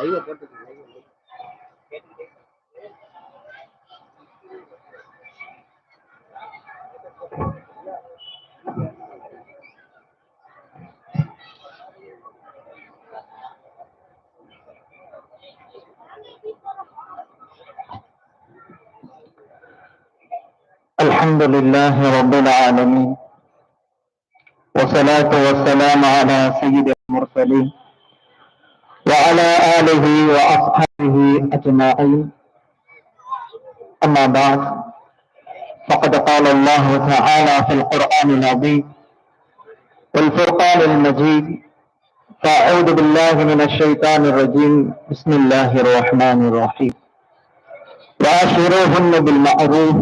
Live போட்டுருக்கேன் live الحمد لله رب العالمين والصلاة والسلام على سيد المرسلين وعلى آله وأصحابه أجمعين. أما بعد فقد قال الله تعالى في القرآن العظيم والفرقان المجيد فأعوذ بالله من الشيطان الرجيم بسم الله الرحمن الرحيم. وعاشروهن بالمعروف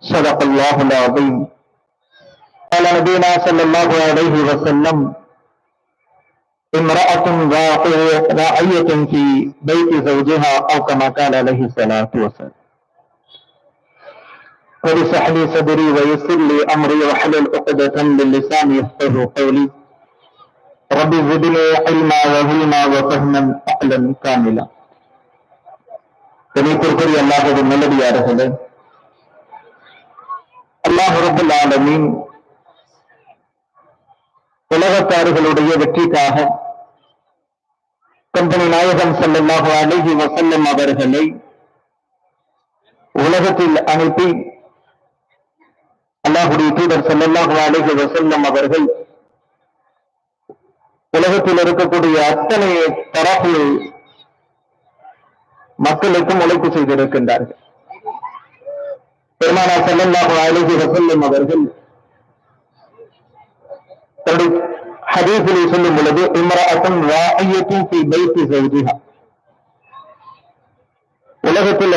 صدق الله العظيم. قال نبينا صلى الله عليه وسلم امرأة راعية راعية في بيت زوجها أو كما قال عليه الصلاة والسلام قل اشرح لي صدري ويسر لي أمري واحلل عقدة من لساني يفقه قولي رب زدني علما وهلما وفهما أعلم كاملا கணித்திற்குரிய அல்லாஹது நல்லடியார்களே அல்லாஹ் ரபுல் ஆலமீன் உலகத்தார்களுடைய வெற்றிக்காக கம்பெனி நாயகம் செல்லமாக அலைஹி வசல்லம் அவர்களை உலகத்தில் அனுப்பி அல்லாஹுடைய தூதர் செல்லமாக அலைஹி வசல்லம் அவர்கள் உலகத்தில் இருக்கக்கூடிய அத்தனை தரப்பு மக்களுக்கும் உழைப்பு செய்திருக்கின்றார்கள். பெருமானா செல்லமாக அழகி வசல்லம் அவர்கள் தன்னுடைய ஹதீஸிலே சொல்லும் பொழுது இம்ரஅத்துன் வாஇயத்துன் ஃபீ பைத்தி ஜௌஜிஹா உலகத்துல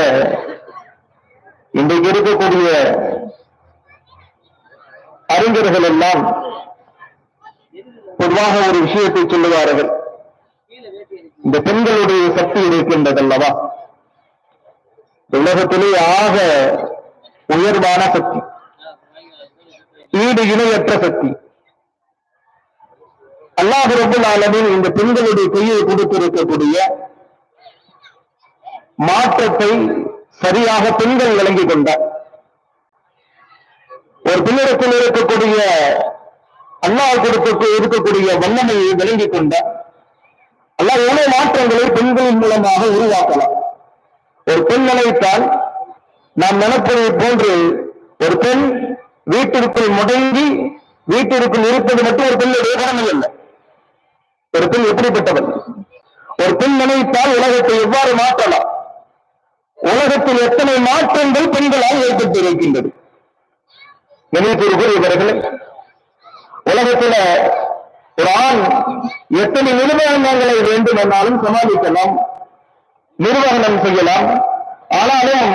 இன்றைக்கு இருக்கக்கூடிய அறிஞர்கள் எல்லாம் பொதுவாக ஒரு விஷயத்தை சொல்லுவார்கள். இந்த பெண்களுடைய சக்தி இருக்கின்றதல்லவா? அல்லவா உலகத்திலே ஆக உயர்வான சக்தி ஈடு இணையற்ற சக்தி. அல்லாஹ் ரபுல் ஆலமின் இந்த பெண்களுடைய கையை கொடுத்திருக்கக்கூடிய மாற்றத்தை சரியாக பெண்கள் விளங்கிக் கொண்டார். ஒரு பெண்ணிடத்தில் இருக்கக்கூடிய அல்லாஹ் கொடுக்க இருக்கக்கூடிய வல்லமையை விளங்கிக் கொண்டார். அல்லாஹ் எவ்வளவு மாற்றங்களை பெண்களின் மூலமாக உருவாக்கலாம். ஒரு பெண் நினைத்தால் நாம் நினைப்பதை போன்று ஒரு பெண் வீட்டிற்குள் முடங்கி வீட்டிற்குள் இருப்பது மட்டும் ஒரு பெண்ணுடைய கடமை இல்லை ஒரு பெண் எப்படிப்பட்டவள்? ஒரு பெண் நினைத்தால் உலகத்தை எவ்வாறு மாற்றலாம்? உலகத்தில் எத்தனை மாற்றங்கள் பெண்களால் ஏற்பட்டு இருக்கின்றது நினைத்திருக்கிறவர்களே உலகத்துல ஒரு ஆண் எத்தனை நிர்வாகங்களை வேண்டுமென்றாலும் சமாளிக்கலாம் நிர்வாகம் செய்யலாம். ஆனாலும்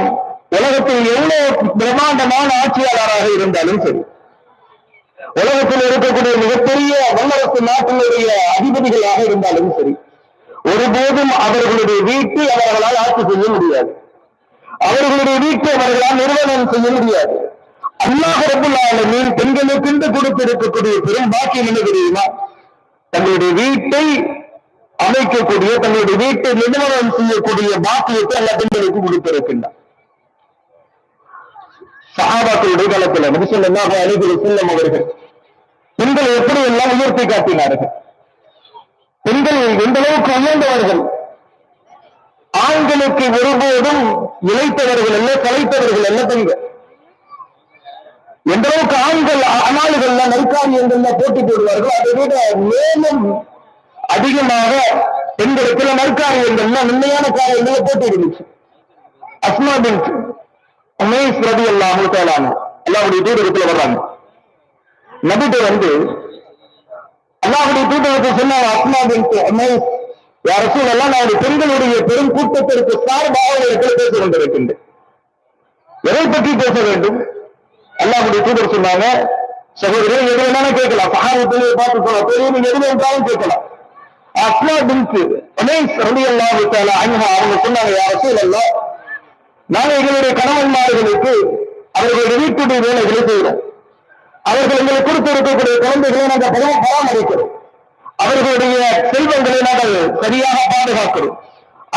உலகத்தில் எவ்வளவு பிரம்மாண்டமான ஆட்சியாளராக இருந்தாலும் சரி உலகத்தில் இருக்கக்கூடிய மிகப்பெரிய வல்லரசு நாட்டினுடைய அதிபதிகளாக இருந்தாலும் சரி ஒருபோதும் அவர்களுடைய வீட்டை அவர்களால் ஆட்சி செய்ய முடியாது. அவர்களுடைய வீட்டை அவர்களால் நிறுவனம் செய்ய முடியாது. அல்லாஹ் ரபுல் ஆலமீன் பெண்களுக்கென்று கொடுத்திருக்கக்கூடிய பெரும் பாக்கியம் என்ன தெரியுமா? தங்களுடைய வீட்டை அமைக்கக்கூடிய தங்களுடைய வீட்டை நிறுவனம் செய்யக்கூடிய பாக்கியத்தை எல்லா பெண்களுக்கு கொடுத்திருக்கின்றார் சஹாபாக்களுடைய காலத்துல நபிசல்லாஹு அலைஹி வஸல்லம் அவர்கள் பெண்களை எப்படி எல்லாம் உயர்த்தி காட்டினார்கள்? பெண்கள் எந்த அளவுக்கு உயர்ந்தவர்கள்? ஆண்களுக்கு ஒருபோதும் இழைத்தவர்கள் அல்ல கலைத்தவர்கள் அல்ல பெண்கள். எந்த அளவுக்கு ஆண்கள் அனாளுகள்ல நற்காரியங்கள்ல போட்டி போடுவார்கள் அதை விட மேலும் அதிகமாக பெண்களுக்கு நற்காரியங்கள்ல நன்மையான காரியங்களை போட்டி இருந்துச்சு. அஸ்மா பின் உமேஷ் ரவி அல்லாஹு தேலான அல்லாவுடைய தூரத்தில் வர்றாங்க. நபிட்டு வந்து அல்லாஹுடைய தூதருக்கு சொன்னாங்க அஸ்மா பின் உமேஷ் யார சூழலாம் நான் பெண்களுடைய பெரும் கூட்டத்திற்கு சார்பாக இடத்தில் பேசிக் கொண்டிருக்கின்றேன். எதை பற்றி பேச வேண்டும்? அல்லாஹுடைய தூதர் சொன்னாங்க சகோதரர் எது வேணாலும் கேட்கலாம். சகாபத்திலே பார்த்து சொல்ல பெரிய எது வேண்டாலும் கேட்கலாம். அஸ்மா பின்க்கு உமேஷ் ரவி அல்லாஹு தேலா அன்ஹா அவங்க சொன்னாங்க யார் சூழல்லாம் நாங்கள் எங்களுடைய கணவன்மார்களுக்கு அவர்களுடைய வீட்டுடைய வேலைகளை செய்கிறோம் அவர்கள் எங்களுக்கு கொடுத்து இருக்கக்கூடிய குழந்தைகளை நாங்கள் பராமரிக்கிறோம். அவர்களுடைய செல்வங்களை நாங்கள் சரியாக பாதுகாக்கிறோம்.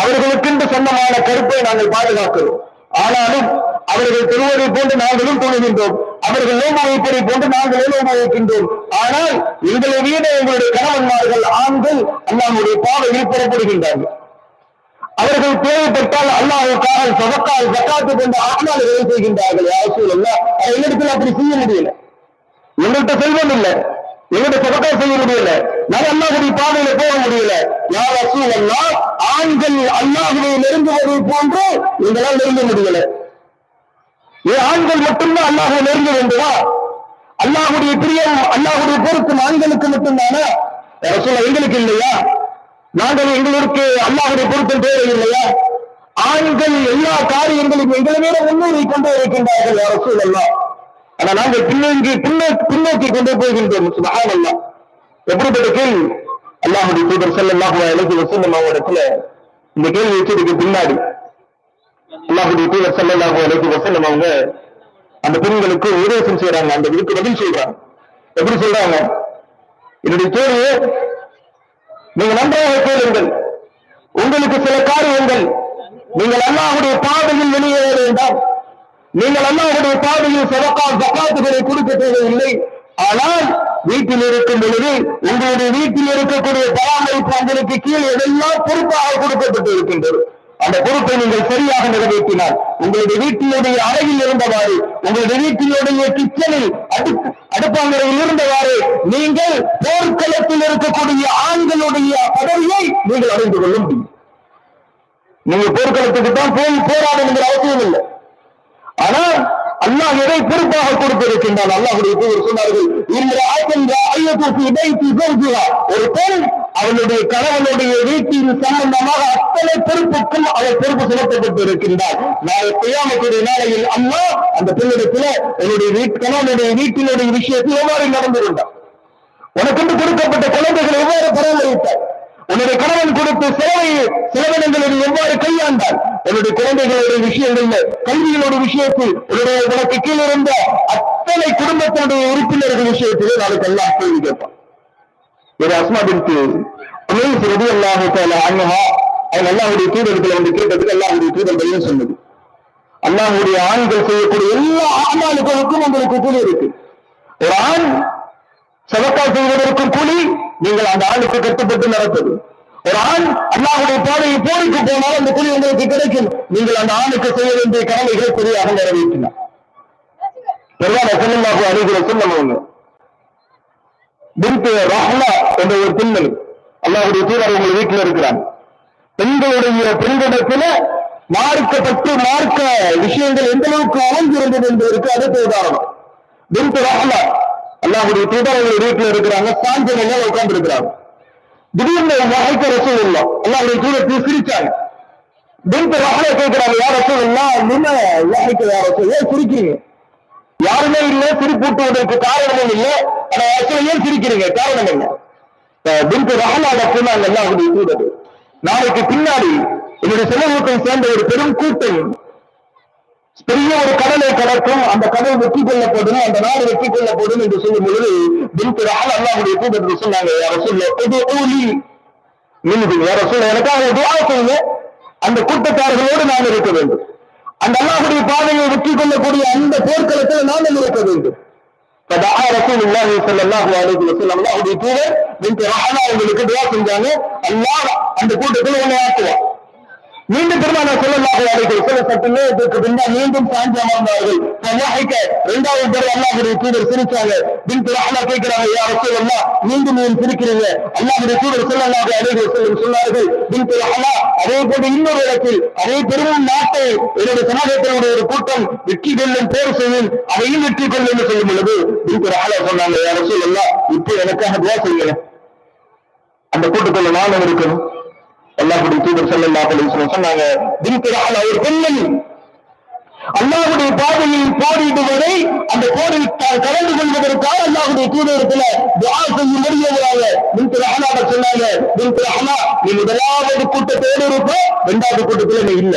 அவர்களுக்கென்று சொந்தமான கருப்பை நாங்கள் பாதுகாக்கிறோம். ஆனாலும் அவர்கள் பெறுவதை போன்று நாங்களும் தொழுகின்றோம் அவர்கள் நோம்பு வைப்பதை போன்று நாங்களே நோம்பு வைக்கின்றோம் ஆனால் எங்களை வீட எங்களுடைய கணவன்மார்கள் ஆண்கள் அல்லாமுடைய பாதையில் புறப்படுகின்றார்கள். அவர்கள் தேவைப்பட்டால் அல்லாவுக்காக சதக்கால் சக்காத்து கொண்டு ஆனால்களை செய்கின்றார்கள். அரசு அல்ல என்னிடத்தில் அப்படி செய்ய முடியல. எங்கள்கிட்ட செல்வம் இல்லை. எங்கள்கிட்ட சதக்கா செய்ய முடியல. நான் அல்லாஹுடைய பாதையில போக முடியல. யார் அரசு ஆண்கள் அல்லாஹுவை நெருங்குவதை போன்று எங்களால் நெருங்க முடியல. ஏ ஆண்கள் மட்டும்தான் அல்லாஹை நெருங்க வேண்டுமா? அல்லாஹுடைய பிரியம் அல்லாஹுடைய பொருத்தம் ஆண்களுக்கு மட்டும்தானா? ரசூலா எங்களுக்கு இல்லையா? நாங்கள் எங்களுக்கு அல்லாஹுடைய பொருத்தம் தேவை இல்லையா ஆண்கள் எல்லா காரியங்களும் எங்களை மேல முன்னேறி கொண்டு இருக்கின்றார்கள் அரசூல் அல்லா ஆனா நாங்கள் பின்னோக்கி பின்னோக்கி பின்னோக்கி கொண்டே போகின்றோம். சுபஹான் அல்லா எப்படிப்பட்ட கேள்வி? அல்லாஹுடைய தூதர் செல்லல்லாஹு அலைஹி வஸல்லம் அவரிடத்துல இந்த கேள்வி வச்சதுக்கு பின்னாடி அல்லாஹுடைய தூதர் செல்லல்லாஹு அலைஹி வஸல்லம் அவங்க அந்த பெண்களுக்கு உபதேசம் செய்யறாங்க அந்த இதுக்கு பதில் சொல்றாங்க. எப்படி சொல்றாங்க? என்னுடைய தோழியே நீங்க நன்றாக கேளுங்கள். உங்களுக்கு சில காரியங்கள் நீங்கள் அல்லாஹுடைய பாதையில் வெளியேற வேண்டாம். நீங்கள் அல்லாஹுடைய பாதையில் சதக்கா ஜக்காத்துகளை கொடுக்க இல்லை ஆனால் வீட்டில் இருக்கும் பொழுது உங்களுடைய வீட்டில் இருக்கக்கூடிய பராமரிப்பு உங்களுக்கு கீழ் எதெல்லாம் பொறுப்பாக கொடுக்கப்பட்டு இருக்கின்றது அந்த பொறுப்பை நீங்கள் சரியாக நிறைவேற்றினால் உங்களுடைய வீட்டினுடைய அறையில் இருந்தவாறு உங்களுடைய வீட்டினுடைய கிச்சனில் அடுப்பு அடுப்பாங்கரையில் இருந்தவாறு நீங்கள் போர்க்களத்தில் இருக்கக்கூடிய ஆண்களுடைய பதவியை நீங்கள் அறிந்து கொள்ள முடியும். நீங்க போர்க்களத்துக்கு தான் போய் போராடணுங்கிற அவசியம் இல்லை ஆனால் அல்லாஹ் எதை பொறுப்பாக கொடுத்திருக்கின்றான்? அல்லாஹுடைய தூதர் சொன்னார்கள் இந்த ஒரு பெண் அவளுடைய கணவனுடைய வீட்டின் சம்பந்தமாக அத்தனை பொறுப்புக்கும் அவர் பொறுப்பு செலுத்தப்பட்டு இருக்கின்றார் நாளை செய்யாமக்கூடிய நாளையில் அம்மா அந்த பெண்ணிடத்துல என்னுடைய வீட்டு கணவனுடைய வீட்டினுடைய விஷயத்தில் எவ்வாறு நடந்து கொண்டார் உனக்கென்று கொடுக்கப்பட்ட குழந்தைகள் எவ்வாறு பராமரித்தார் உன்னுடைய கணவன் கொடுத்த செலவை செலவினங்களை எவ்வாறு கையாண்டார்? உன்னுடைய குழந்தைகளுடைய விஷயங்கள்ல கல்விகளோட விஷயத்தில் உன்னுடைய உனக்கு கீழே இருந்த அத்தனை குடும்பத்தினுடைய உறுப்பினர்கள் விஷயத்திலே நாளைக்கு எல்லாம் கேள்வி கேட்பான். ஒரு அஸ்மாபிற்கு உமேஷ் ரதி அல்லாஹு அண்ணஹா அவங்க அல்லாஹுடைய தூதர்கள் வந்து கேட்டதுக்கு அல்லாஹுடைய தூதர் சொன்னது. அல்லாஹுடைய ஆண்கள் செய்யக்கூடிய எல்லா ஆண்களுக்கும் உங்களுக்கு கூலி இருக்கு. ஒரு ஆண் சதக்கா செய்வதற்கும் கூலி நீங்கள் அந்த ஆணுக்கு கட்டுப்பட்டு நடப்பது. ஒரு ஆண் அல்லாஹுடைய பாதையை போருக்கு போனால் அந்த கூலி உங்களுக்கு கிடைக்கும். நீங்கள் அந்த ஆணுக்கு செய்ய வேண்டிய கடமைகளை சரியாக நிறைவேற்றினார் பெருமான செல்லமாக அணுகிற செல்லவங்க பின்து ரஹ்லா என்ற ஒரு பெண்மணி அல்லாஹுடைய தூதர் உங்கள் வீட்டில் இருக்கிறாங்க. பெண்களுடைய பெண்களிடத்துல மார்க்கப்பட்டு மார்க்க விஷயங்கள் எந்த அளவுக்கு அமைஞ்சிருந்தது என்பதற்கு அடுத்த உதாரணம் பின்து ரஹ்லா அல்லாஹுடைய தூதர் அவங்க வீட்டில் இருக்கிறாங்க சாஞ்ச நிலையில உட்கார்ந்து இருக்கிறாங்க திடீர்னு வகைக்க ரசூல் இல்ல அல்லாஹுடைய தூதர் சிரிச்சாங்க. பின்து ரஹ்லா கேட்கிறாங்க யார் ரசூல் இல்ல நின்ன வகைக்க யார் ரசூல் ஏன் சிரிக்கிறீங்க? யாருமே இல்லை சிரிப்பூட்டுவதற்கு காரணமும் இல்லை. ஆனா ரசூல் ஏன் சிரிக்கிறீங்க? காரணம் என்ன? பின்து ரஹலாட சொன்னாங்க அல்லாஹுடைய தூதர் நாளைக்கு பின்னாடி என்னுடைய சமூகத்தை சேர்ந்த ஒரு பெரும் கூட்டம். பெரிய ஒரு கடலை கடக்கும் அந்த கடல் வெற்றி கொள்ளப்படும் அந்த நாடு வெற்றி கொள்ளப்படும் என்று சொல்லும் பொழுது பின்து ரஹல் அல்லாஹுடைய தூதர் சொன்னாங்க யார சொல்ல இது ஊலி மின்னுது யார சொல்ல எனக்காக துவா செய்யுங்க அந்த கூட்டத்தார்களோடு நான் இருக்க வேண்டும் அந்த அல்லாஹுடைய பாதையை வெற்றி கொள்ளக்கூடிய அந்த போர்க்களத்தில் நாங்கள் இருக்க வேண்டும் فدعا رسول الله صلى الله عليه وسلم அல்லாஹ்வுடைய தூதர் பின்த் ரஹலா உங்களுக்கு துஆ செஞ்சாங்க அல்லாஹ் அந்த கூட்டத்தில் உன்னை ஆக்குவான் மீண்டும் பெருமான சொல்லலாக அழைகள் சில சற்று நேரத்திற்கு பின்னால் மீண்டும் சாஞ்சி அமர்ந்தார்கள் வஹைக்க இரண்டாவது தடவை அல்லாஹுடைய தூதர் சிரிச்சாங்க. பின் ரஹ்லா கேட்கிறாங்க யா ரசூலல்லாஹ் மீண்டும் நீங்க சிரிக்கிறீங்க? அல்லாஹுடைய தூதர் சொல்லலாக அழைகள் செல்லும் சொன்னார்கள் பின் அண்ணா அதே போன்று இன்னொரு இடத்தில் அதே பெரும் நாட்டை என்னுடைய சமூகத்தினுடைய ஒரு கூட்டம் வெற்றி கொள்ளும் போர் செய்யும் அதையும் வெற்றி கொள்ளும் என்று சொல்லும் பொழுது பின் ரஹ்லா சொன்னாங்க யா ரசூலல்லாஹ் இப்போ எனக்காக துவா செய்யுங்க அந்த கூட்டத்துல நானும் இருக்கணும். அல்லாஹுடைய தூதர் செல்லல்லா அலைஹி சொன்னாங்க பின்த் ரஹ்லா ஒரு பெண்மணி அல்லாஹுடைய பாதையில் போரிடுவதை அந்த போரில் கலந்து கொள்வதற்காக அல்லாஹுடைய தூதரத்தில் துஆ செய்யும் முடியவராக பின்த் ரஹ்லாட சொன்னாங்க பின்த் ரஹ்லா நீ முதலாவது கூட்டத்தோடு இருப்ப இரண்டாவது கூட்டத்துல நீ இல்ல.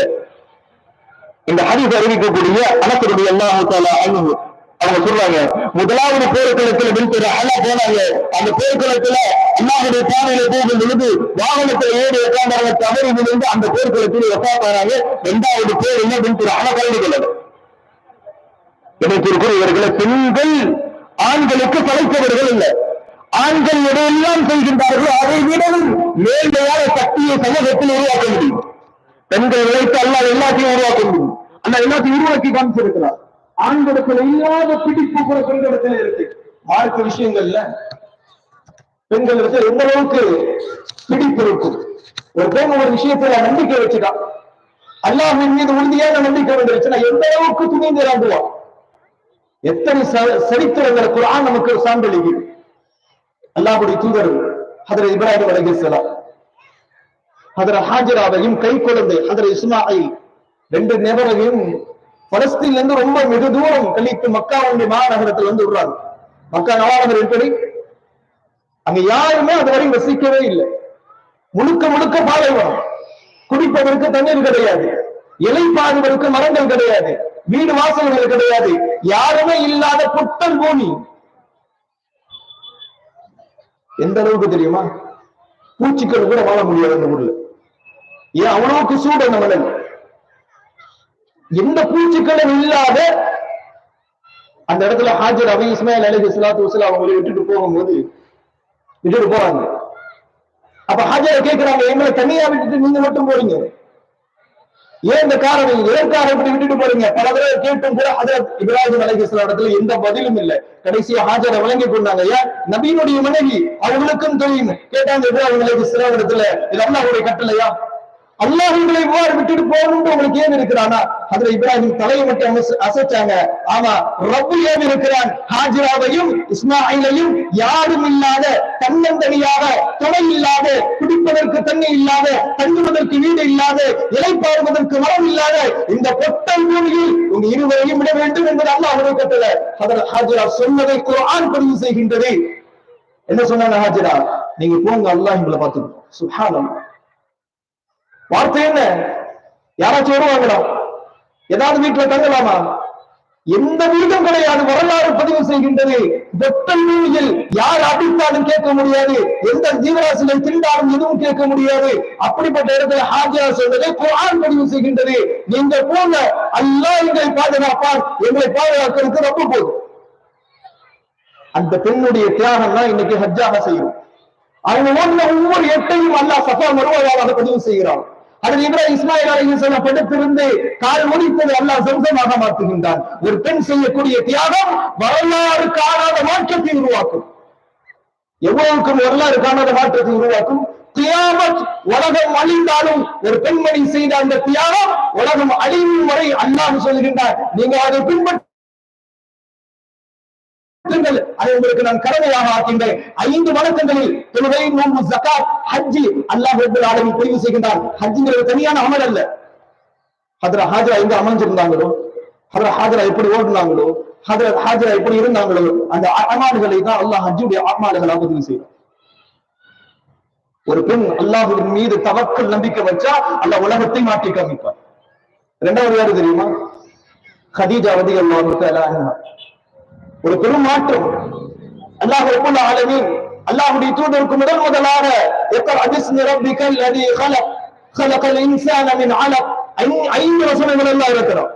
இந்த ஹரிஸ் அறிவிக்கக்கூடிய அனசருடைய அல்லாஹு தாலா அன்ஹு அவங்க சொல்றாங்க முதலாவது போர்க்களத்துல பின் அண்ணா போனாங்க. அந்த போர்க்களத்துல அண்ணாவுடைய பாதையில போகும் பொழுது வாகனத்துல ஏறி உட்கார்ந்தாங்க தவறி விழுந்து அந்த போர்க்களத்தில் உட்கார்ந்தாங்க. இரண்டாவது போர் என்ன பின் அண்ணா கலந்து கொள்ளல எனக்கு இவர்களை பெண்கள் ஆண்களுக்கு படைத்தவர்கள் இல்லை. ஆண்கள் எதையெல்லாம் செய்கின்றார்களோ அதை விடவும் மேல்மையான சக்தியை சமூகத்தில் உருவாக்க முடியும். பெண்கள் உழைத்து அல்லாத எல்லாத்தையும் உருவாக்க முடியும். அந்த எல்லாத்தையும் உருவாக்கி காமிச்சிருக்கிறார். ஆண்களுக்குள்ள இல்லாத பிடிப்பு கூட பெண்களிடத்துல இருக்கு. வாழ்க்கை விஷயங்கள்ல பெண்களுக்கு எந்த அளவுக்கு பிடிப்பு இருக்கும். ஒரு பெண் ஒரு விஷயத்துல நம்பிக்கை வச்சுட்டான் அல்லாஹ்வின் மீது உறுதியான நம்பிக்கை வந்துருச்சுன்னா எந்த அளவுக்கு துணிந்து இறங்குவான் எத்தனை ச- சரித்திரங்களை குரான் நமக்கு சான்றளிக்குது அல்லாஹ்வுடைய தூதர் ஹதரத் இப்ராஹிம் அலைஹிஸ்ஸலாம் ஹதரத் ஹாஜராவையும் கை குழந்தை ஹதரத் இஸ்மாயில் ரெண்டு நபரையும் பலஸ்தீன்ல இருந்து ரொம்ப வெகு தூரம் கழித்து மக்காவுடைய மாநகரத்தில் வந்து விடுறாங்க. மக்கா நவாநகர் எப்படி? அங்க யாருமே அதுவரை வசிக்கவே இல்லை. முழுக்க முழுக்க பாலைவனம். குடிப்பதற்கு தண்ணீர் கிடையாது. இலை பாடுவதற்கு மரங்கள் கிடையாது. வீடு வாசல்கள் கிடையாது. யாருமே இல்லாத புத்தல் பூமி. எந்த அளவுக்கு தெரியுமா? பூச்சிக்கள் கூட வாழ முடியாது அந்த ஊர்ல. ஏன் அவ்வளவுக்கு சூடு அந்த மணல் எந்த பூச்சிக்களும் இல்லாத அந்த இடத்துல ஹாஜர் அபி இஸ்மாயில் அலி இஸ்லாத்து வசலாம் அவங்களை விட்டுட்டு போகும்போது விட்டுட்டு போறாங்க. அப்ப ஹாஜரை கேட்கிறாங்க எங்களை தனியா விட்டுட்டு நீங்க மட்டும் போறீங்க. ஏன் இந்த காரணம்? எதற்காக இப்படி விட்டுட்டு போறீங்க. பல தடவை கேட்டும் கூட ஹஜரத் இப்ராஹிம் அலைஹி இடத்துல எந்த பதிலும் இல்ல. கடைசியா ஹாஜரை வழங்கி கொண்டாங்க. ஏன்? நபியினுடைய மனைவி அவங்களுக்கும் தெரியும். கேட்டாங்க இப்ராஹிம் அலைஹி இடத்துல இது அல்லாஹ்வுடைய கட்டளையா? அல்லாஹ் உங்களை இவ்வாறு விட்டுட்டு போகணும்னு உங்களுக்கு ஏன் இருக்கிறானா? அதுல இப்ராஹிம் தலையை மட்டும் அசைச்சாங்க. ஆமா ரப்பு ஏன் இருக்கிறான்? ஹாஜிராவையும் இஸ்மாயிலையும் யாரும் இல்லாத தன்னந்தனியாக துணை இல்லாத குடிப்பதற்கு தண்ணி இல்லாத தங்குவதற்கு வீடு இல்லாத இலைப்பாறுவதற்கு மரம் இல்லாத இந்த பொட்டல் பூமியில் உங்க இருவரையும் விட வேண்டும் என்பது அல்லாஹ் கட்டளை. அதில் ஹாஜிரா சொன்னதை குரான் பதிவு செய்கின்றது. என்ன சொன்னாங்க ஹாஜிரா நீங்க போங்க அல்லாஹ் உங்களை பார்த்துக்கணும் சுஹானம் வார்த்தை என்ன? யாராச்சும் வருவாங்களா? ஏதாவது வீட்டுல தங்கலாமா? எந்த வீடும் கிடையாது. வரலாறு பதிவு செய்கின்றது. வெட்டல் பூமியில் யார் அடித்தாலும் கேட்க முடியாது. எந்த ஜீவராசிகளை திண்டாலும் எதுவும் கேட்க முடியாது. அப்படிப்பட்ட இடத்துல ஹாஜியா சொல்றதை குரான் பதிவு செய்கின்றது. நீங்க போங்க. அல்லாஹ் எங்களை பாதுகாப்பான். எங்களை பாதுகாக்கிறதுக்கு ரொம்ப போதும். அந்த பெண்ணுடைய தியாகம் தான் இன்னைக்கு ஹஜ்ஜாக செய்யும். அவங்க ஓடுன ஒவ்வொரு எட்டையும் அல்லாஹ் சஃபா அதை பதிவு செய்கிறான். அதில் இப்ராஹிம் இஸ்மாயில் அலைஹிஸ்ஸலாம் படுத்திருந்து கால் முடித்தது அல்லாஹ் சம்சமாக மாற்றுகின்றான். ஒரு பெண் செய்யக்கூடிய தியாகம் வரலாறு காணாத மாற்றத்தை உருவாக்கும். எவ்வளவுக்கு வரலாறு காணாத மாற்றத்தை உருவாக்கும். தியாமத் உலகம் அழிந்தாலும் ஒரு பெண்மணி செய்த அந்த தியாகம் உலகம் அழியும் வரை அல்லாஹ் சொல்கின்றார் நீங்க அதை பின்பற்ற வணக்கங்கள் அதை உங்களுக்கு நான் கடமையாக ஆக்கின்றேன். ஐந்து வணக்கங்களில் தொழுகை நோன்பு ஜகாத் ஹஜ்ஜி அல்லாஹ் ரப்பல் ஆலமீன் பதிவு செய்கின்றார் ஹஜ்ஜிங்கிறது தனியான அமல் அல்ல. ஹதரா ஹாஜரா எங்க அமைஞ்சிருந்தாங்களோ ஹதரா ஹாஜரா எப்படி ஓடுனாங்களோ? ஹதரத் ஹாஜரா எப்படி இருந்தாங்களோ? அந்த அமால்களை தான் அல்லாஹ் ஹஜ்ஜுடைய அமால்களாக பதிவு செய்வார் ஒரு பெண் அல்லாஹுவின் மீது தவக்கல் நம்பிக்கை வச்சா அல்லாஹ் உலகத்தை மாற்றி காமிப்பார் இரண்டாவது யாரு தெரியுமா? ஹதீஜா ரலியல்லாஹு தஆலா ஒரு பெரும் மாற்றம் அல்லாஹ் ரபுல் ஆலமின் அல்லாஹ்வுடைய தூதருக்கு முதல் முதலாக எக்கர் அஜிஸ் நிரப்பிக்கல் அதி ஹலப் ஹலக்கல் இன்சான் அமின் ஆலப் ஐந்து வசனங்கள் எல்லாம் இருக்கிறோம்.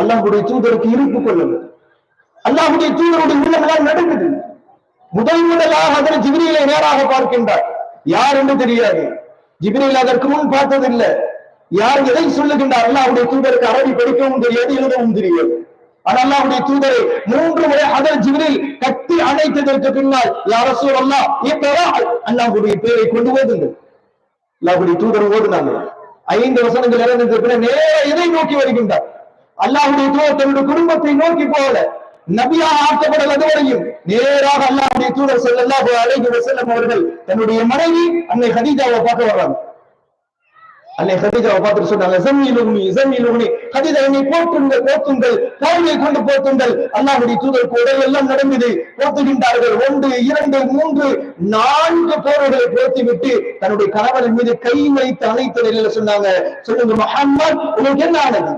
அல்லாஹுடைய தூதருக்கு இருப்பு கொள்ளுங்க அல்லாஹுடைய தூதருடைய உள்ளமெல்லாம் நடக்குது முதல் முதலாக அதன் ஜிபிரியில நேராக பார்க்கின்றார். யார் என்று தெரியாது. ஜிபிரியில் அதற்கு முன் பார்த்ததில்லை. யார் எதை சொல்லுகின்றார்? அல்லாஹுடைய தூதருக்கு அரபி படிக்கவும் தெரியாது எழுதவும் தெரியாது. ஆனால் அல்லாஹ்வுடைய தூதரை மூன்று முறை அதர் ஜிப்ரீல் கட்டி அணைத்ததற்கு பின்னால் யார் ரசூல் அல்லாஹ் இப்பரா அல்லாஹ்வுடைய பேரை கொண்டு ஓதுங்கள். அல்லாஹ்வுடைய தூதர் ஓதுனாங்க. ஐந்து வசனங்கள் இறந்ததுக்கு பின்னர் நேர எதை நோக்கி வருகின்றார். அல்லாஹ்வுடைய தூதர் தன்னுடைய குடும்பத்தை நோக்கி போகல. நபியாக ஆக்கப்படல் அதுவரையும் நேராக அல்லாஹ்வுடைய தூதர் ஸல்லல்லாஹு அழகி வஸல்லம் அவர்கள் தன்னுடைய மனைவி அன்னை ஹதீஜாவை பார்க்க வர்றாங்க. அன்னை ஹதீஜாவை பார்த்துட்டு சொன்னாங்க ஜமீலுகுனி ஜமீலுகுனி ஹதீஜா என்னை போட்டுங்கள் போத்துங்கள் போர்வை கொண்டு போத்துங்கள் அல்லாஹுடைய தூதருக்கு உடல் எல்லாம் நடந்தது. போத்துகின்றார்கள் ஒன்று இரண்டு மூன்று நான்கு போர்களை போர்த்தி விட்டு தன்னுடைய கணவரின் மீது கை வைத்து அனைத்து நிலையில சொன்னாங்க. சொல்லுங்க மஹம்மத் உங்களுக்கு என்ன ஆனது?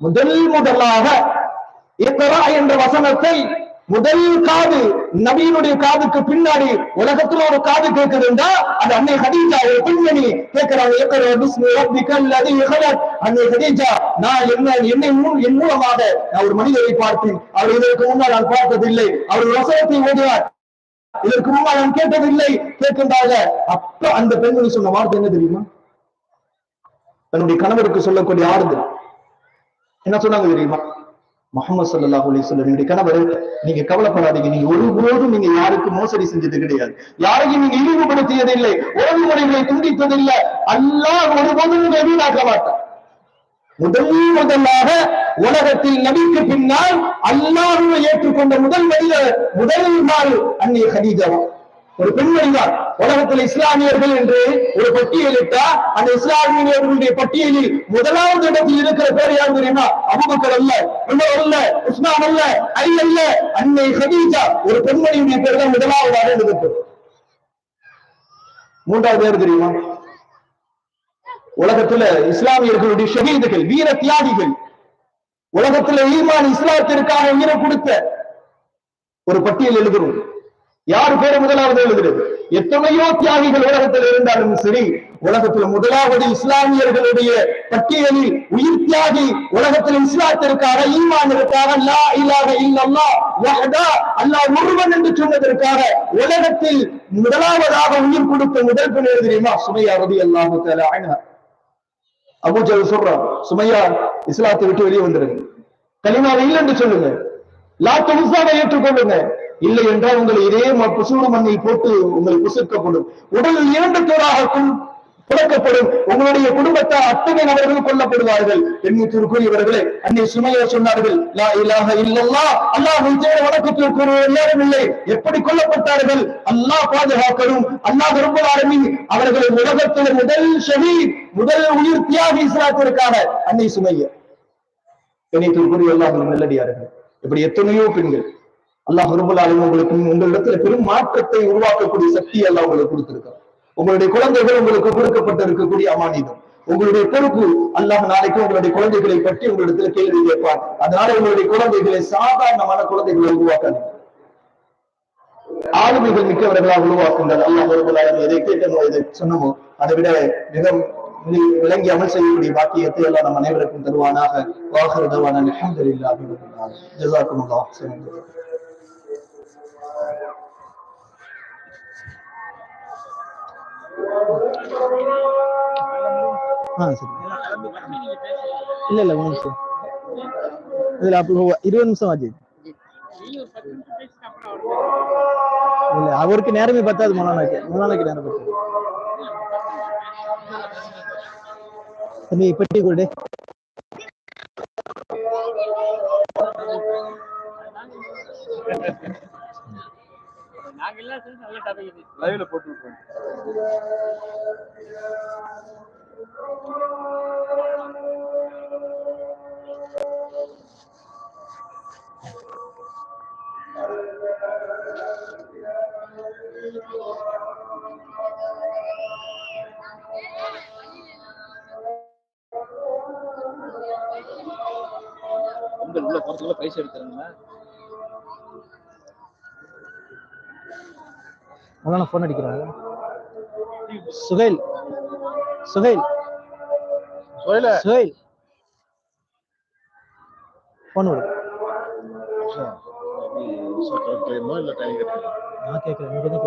முதல் முதலாக இக்கரா என்ற வசனத்தை முதல் காது நபியினுடைய காதுக்கு பின்னாடி உலகத்துல ஒரு காது கேட்குதுண்டா அது அன்னை ஹதீஜா ஒரு பெண்மணி கேட்கிறாங்க அன்னை ஹதீஜா நான் என்ன என்னை என் மூலமாக நான் ஒரு மனிதரை பார்த்தேன். அவர் இதற்கு முன்னால் நான் பார்த்ததில்லை. அவர் வசனத்தை ஓடுவார் இதற்கு முன்னால் நான் கேட்டதில்லை. கேட்கின்றாங்க. அப்ப அந்த பெண்மணி சொன்ன வார்த்தை என்ன தெரியுமா? தன்னுடைய கணவருக்கு சொல்லக்கூடிய ஆறுதல். என்ன சொன்னாங்க தெரியுமா? முகமது சல்லாஹ் அலிஸ்வல்லர் என்னுடைய கணவர் நீங்க கவலைப்படாதீங்க. நீங்க ஒருபோதும் நீங்க யாருக்கும் மோசடி செஞ்சது கிடையாது. யாரையும் நீங்க இழிவுபடுத்தியதில்லை துண்டித்தது துண்டித்ததில்லை. அல்லாஹ் ஒருபோதும் உங்களை வீணாக்க மாட்டார் முதல் முதலாக உலகத்தில் நபிக்கு பின்னால் அல்லாஹுவை ஏற்றுக்கொண்ட முதல் மனிதர் முதல் நாள் அன்னை ஹதீஜா. ஒரு பெண்மணி தான் உலகத்தில் இஸ்லாமியர்கள் என்று ஒரு பட்டியலிட்டா அந்த இஸ்லாமியர்களுடைய பட்டியலில் முதலாவது இடத்தில் இருக்கிற பேர் யார் தெரியுமா? அபுபக்கர் அல்ல உமர் அல்ல உஸ்மான் அல்ல அலி அல்ல அன்னை ஹதீஜா. ஒரு பெண்மணியுடைய பேர் தான் முதலாவதாக இருக்கு மூன்றாவது பேர் தெரியுமா? உலகத்துல இஸ்லாமியர்களுடைய ஷஹீதுகள் வீர தியாகிகள். உலகத்துல ஈமான் இஸ்லாத்திற்காக உயிரை கொடுத்த ஒரு பட்டியல் எழுதுறோம். யாரு பேரு முதலாவது எழுதுறது? எத்தனையோ தியாகிகள் உலகத்தில் இருந்தாலும் சரி உலகத்துல முதலாவது இஸ்லாமியர்களுடைய பட்டியலில் உயிர் தியாகி உலகத்தில் இஸ்லாத்திற்காக ஈமானிற்காக லா இல்லாத இல்லல்லாஹ் வஹ்தா அல்லாஹ் ஒருவன் என்று சொன்னதற்காக உலகத்தில் முதலாவதாக உயிர் கொடுத்த முதல் பெண் தெரியுமா? சுமையா ரலியல்லாஹு அல்லாஹு அபூஜல் சொல்றான் சுமையா இஸ்லாத்தை விட்டு வெளியே வந்துருங்க கலிமாவை இல்லை என்று சொல்லுங்க. லாத்து முசாவை ஏற்றுக்கொள்ளுங்க. இல்லை என்றால் உங்களை இதே புசூடு மண்ணில் போட்டு உங்களை புசுக்கப்படும். உடலில் இரண்டு பேராக புழக்கப்படும் உங்களுடைய குடும்பத்தார் அத்தனை நபர்கள் கொல்லப்படுவார்கள். எண்ணிற்குரியவர்களே அன்னை சுமையா சொன்னார்கள் லா அல்லாஹ் தேட வணக்கத்திற்கு எல்லாரும் இல்லை. எப்படி கொல்லப்பட்டார்கள்? அல்லாஹ் பாதுகாக்கணும். அல்லாஹ் ரொம்ப ஆரம்பி அவர்களை உலகத்தில் முதல் ஷஹீத் முதல் உயிர் தியாகி இஸ்லாத்திற்காக அன்னை சுமையா. எண்ணிற்குரிய அல்லாஹ் நல்லடியார்கள். இப்படி எத்தனையோ பெண்கள் அல்லாஹ் ரபுல் அலி உங்களுக்கு உங்களிடத்துல பெரும் மாற்றத்தை உருவாக்கக்கூடிய சக்தி அல்லாஹ் உங்களுக்கு கொடுத்திருக்கார் உங்களுடைய குழந்தைகள் உங்களுக்கு கொடுக்கப்பட்டு இருக்கக்கூடிய அமானிதம். உங்களுடைய பொறுப்பு அல்லாஹ் நாளைக்கு உங்களுடைய குழந்தைகளை பற்றி உங்களிடத்துல கேள்வி கேட்பார். அதனால உங்களுடைய குழந்தைகளை சாதாரணமான குழந்தைகளை உருவாக்காதீங்க. ஆளுமைகள் மிக்கவர்களாக உருவாக்குங்கள். அல்லாஹ் ரபுல் ஆலமீன் எதை கேட்டமோ எதை சொன்னமோ அதை விட மிக விளங்கி அமல் செய்யக்கூடிய பாக்கியத்தை எல்லாம் நம் அனைவருக்கும் தருவானாக. வாகர் தவான ரப்பில் ஜசாக்கும் அல்லாஹ் ஹைரன் ஆ சரி. இல்ல இல்ல ஒரு நிமிஷம். இதுல அப்போ இருபது நிமிஷம் ஆச்சு. இல்ல அவருக்கு நேரமே பத்தாது மொலானாக்கு. மொலானாக்கு நேரம் பத்தாது. தம்பி பெட்டி கொடு நாங்க எல்லாம் சொல்லி நல்ல டாபிக் லைவ்ல போட்டு விட்டுருவோம் உள்ள போறதுக்குள்ள பைசா எடுத்துருங்க. மொலானா போன் அடிக்கிறாங்க சுகைல். சுகைல். சுகைல். போன் விடு. நான் கேட்கறேன் நீங்க தான்